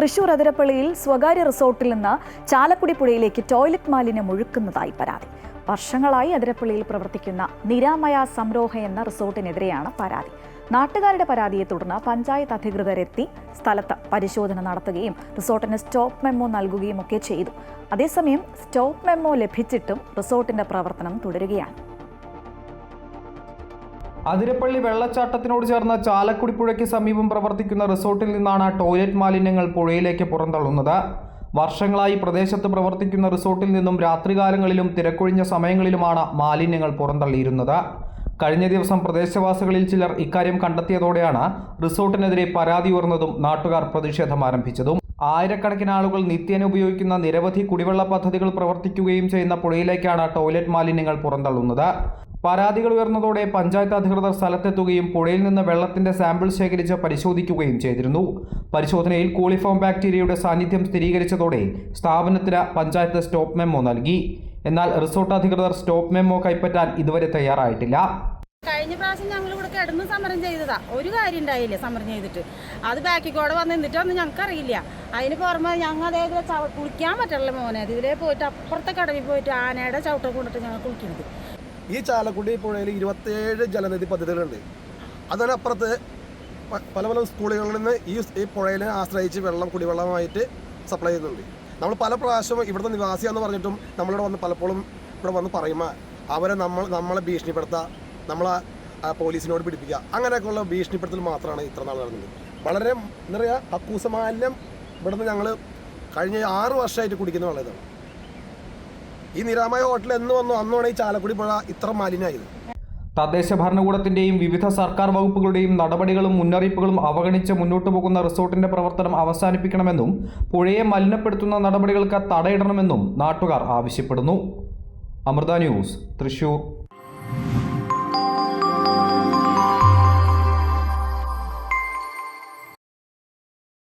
തൃശൂർ അതിരപ്പള്ളിയിൽ സ്വകാര്യ റിസോർട്ടിൽ നിന്ന് ചാലക്കുടി പുഴയിലേക്ക് ടോയ്ലറ്റ് മാലിന്യം ഒഴുക്കുന്നതായി പരാതി. വർഷങ്ങളായി അതിരപ്പള്ളിയിൽ പ്രവർത്തിക്കുന്ന നിരാമയ സംരോഹ എന്ന റിസോർട്ടിനെതിരെയാണ് പരാതി. നാട്ടുകാരുടെ പരാതിയെ തുടർന്ന് പഞ്ചായത്ത് അധികൃതരെത്തി സ്ഥലത്ത് പരിശോധന നടത്തുകയും റിസോർട്ടിന് സ്റ്റോപ്പ് മെമ്മോ നൽകുകയും ഒക്കെ ചെയ്തു. അതേസമയം സ്റ്റോപ്പ് മെമ്മോ ലഭിച്ചിട്ടും റിസോർട്ടിന്റെ പ്രവർത്തനം തുടരുകയാണ്. അതിരപ്പള്ളി വെള്ളച്ചാട്ടത്തിനോട് ചേർന്ന ചാലക്കുടി പുഴയ്ക്ക് സമീപം പ്രവർത്തിക്കുന്ന റിസോർട്ടിൽ നിന്നാണ് ടോയ്ലറ്റ് മാലിന്യങ്ങൾ പുഴയിലേക്ക് പുറന്തള്ളുന്നത്. വർഷങ്ങളായി പ്രദേശത്ത് പ്രവർത്തിക്കുന്ന റിസോർട്ടിൽ നിന്നും രാത്രികാലങ്ങളിലും തിരക്കൊഴിഞ്ഞ സമയങ്ങളിലുമാണ് മാലിന്യങ്ങൾ പുറന്തള്ളിയിരുന്നത്. കഴിഞ്ഞ ദിവസം പ്രദേശവാസികളിൽ ചിലർ ഇക്കാര്യം കണ്ടെത്തിയതോടെയാണ് റിസോർട്ടിനെതിരെ പരാതി ഉയർന്നതും നാട്ടുകാർ പ്രതിഷേധം ആരംഭിച്ചതും. ആയിരക്കണക്കിന് ആളുകൾ നിത്യേന ഉപയോഗിക്കുന്ന നിരവധി കുടിവെള്ള പദ്ധതികൾ പ്രവർത്തിക്കുകയും ചെയ്യുന്ന പുഴയിലേക്കാണ് ടോയ്ലറ്റ് മാലിന്യങ്ങൾ പുറന്തള്ളുന്നത്. പരാതികൾ ഉയർന്നതോടെ പഞ്ചായത്ത് അധികൃതർ സ്ഥലത്തെത്തുകയും പുഴയിൽ നിന്ന് വെള്ളത്തിന്റെ സാമ്പിൾ ശേഖരിച്ച് പരിശോധിക്കുകയും ചെയ്തിരുന്നു. പരിശോധനയിൽ കോളിഫോം ബാക്ടീരിയയുടെ സാന്നിധ്യം സ്ഥിരീകരിച്ചതോടെ സ്ഥാപനത്തിന് പഞ്ചായത്ത് സ്റ്റോപ്പ് മെമ്മോ നൽകി. എന്നാൽ റിസോർട്ട് അധികൃതർ സ്റ്റോപ്പ് മെമ്മോ കൈപ്പറ്റാൻ ഇതുവരെ തയ്യാറായിട്ടില്ല. കഴിഞ്ഞ പ്രാവശ്യം ഞങ്ങൾ ഇവിടെ കിടന്ന് സമരം ചെയ്തതാ. ഒരു കാര്യം ഉണ്ടായില്ല സമരം ചെയ്തിട്ട്. അത് ബാക്കിക്കോടെ കൂടെ വന്ന് നിന്നിട്ടൊന്നും ഞങ്ങൾക്ക് അറിയില്ല അതിന് പുറമെ ഞങ്ങൾ അതേപോലെ കുളിക്കാൻ പറ്റില്ല മോനെ. ഇതിലേ പോയിട്ട് അപ്പുറത്തെ കടവിൽ പോയിട്ട് ആനയുടെ ചവിട്ടം കൊണ്ടിട്ട് ഞങ്ങൾ കുളിക്കുന്നത് ഈ ചാലക്കുടി പുഴയിൽ ഇരുപത്തേഴ് ജലനിധി പദ്ധതികളുണ്ട്. അതിനപ്പുറത്ത് പല പല സ്കൂളുകളിൽ നിന്ന് ഈ ഈ പുഴയിനെ ആശ്രയിച്ച് വെള്ളം കുടിവെള്ളമായിട്ട് സപ്ലൈ ചെയ്യുന്നുണ്ട്. നമ്മൾ പല പ്രാവശ്യവും ഇവിടുത്തെ നിവാസിയാന്ന് പറഞ്ഞിട്ടും നമ്മളിവിടെ വന്ന് പലപ്പോഴും ഇവിടെ വന്ന് പറയുമ്പോൾ അവരെ നമ്മൾ നമ്മളെ ഭീഷണിപ്പെടുത്തുക നമ്മളെ പോലീസിനോട് പിടിപ്പിക്കുക അങ്ങനെയൊക്കെയുള്ള ഭീഷണിപ്പെടുത്തൽ മാത്രമാണ് ഇത്ര നാൾ നടന്നത്. വളരെ എന്താ പറയുക അക്കൂസ മാലിന്യം ഇവിടുന്ന് ഞങ്ങൾ കഴിഞ്ഞ ആറ് വർഷമായിട്ട് കുടിക്കുന്ന വെള്ളം ഇതാണ് ഈ നിരാമയ ഹോട്ടൽ എന്ന് വന്നു അന്നാണ് ഈ ചാലക്കുടി പുഴ ഇത്ര മാലിന്യമായത്. തദ്ദേശ ഭരണകൂടത്തിന്റെയും വിവിധ സർക്കാർ വകുപ്പുകളുടെയും നടപടികളും മുന്നറിയിപ്പുകളും അവഗണിച്ച് മുന്നോട്ടു പോകുന്ന റിസോർട്ടിന്റെ പ്രവർത്തനം അവസാനിപ്പിക്കണമെന്നും പുഴയെ മലിനപ്പെടുത്തുന്ന നടപടികൾക്ക് തടയിടണമെന്നും നാട്ടുകാർ ആവശ്യപ്പെടുന്നു. അമൃത ന്യൂസ് തൃശൂർ.